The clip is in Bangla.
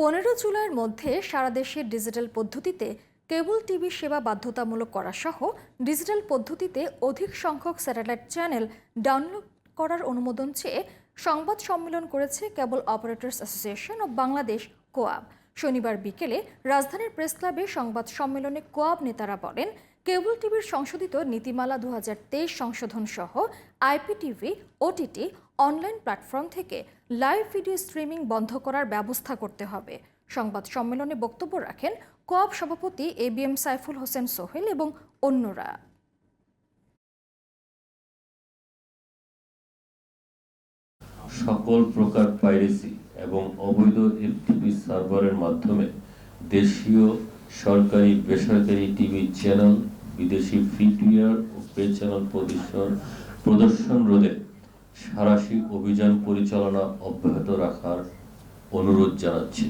পনেরো জুলাইয়ের মধ্যে সারা দেশে ডিজিটাল পদ্ধতিতে কেবল টিভি সেবা বাধ্যতামূলক করা সহ ডিজিটাল পদ্ধতিতে অধিক সংখ্যক স্যাটেলাইট চ্যানেল ডাউনলোড করার অনুমোদন চেয়ে সংবাদ সম্মেলন করেছে cable operators association of Bangladesh, COAB. শনিবার বিকেলে রাজধানীর প্রেস ক্লাবে সংবাদ সম্মেলনে কোয়াব নেতারা বলেন, কেবল টিভির সংশোধিত নীতিমালা দু হাজার তেইশ সংশোধন সহ আইপিটিভি, ওটিটি, অনলাইন প্ল্যাটফর্ম থেকে লাইভ ভিডিও স্ট্রিমিং বন্ধ করার ব্যবস্থা করতে হবে। সংবাদ সম্মেলনে বক্তব্য রাখেন কোয়াব সভাপতি A B M Saiful Hossain Sohel এবং অন্যরা। সকল প্রকার পাইরেসি এবং অবৈধ এফটিপি সার্ভারের মাধ্যমে দেশীয় সরকারি বেসরকারি টিভি চ্যানেল, বিদেশি ফিটওয়ার ও পে চ্যানেল প্রদর্শন প্রদর্শন রোধে সারাশি অভিযান পরিচালনা অব্যাহত রাখার অনুরোধ জানাচ্ছি।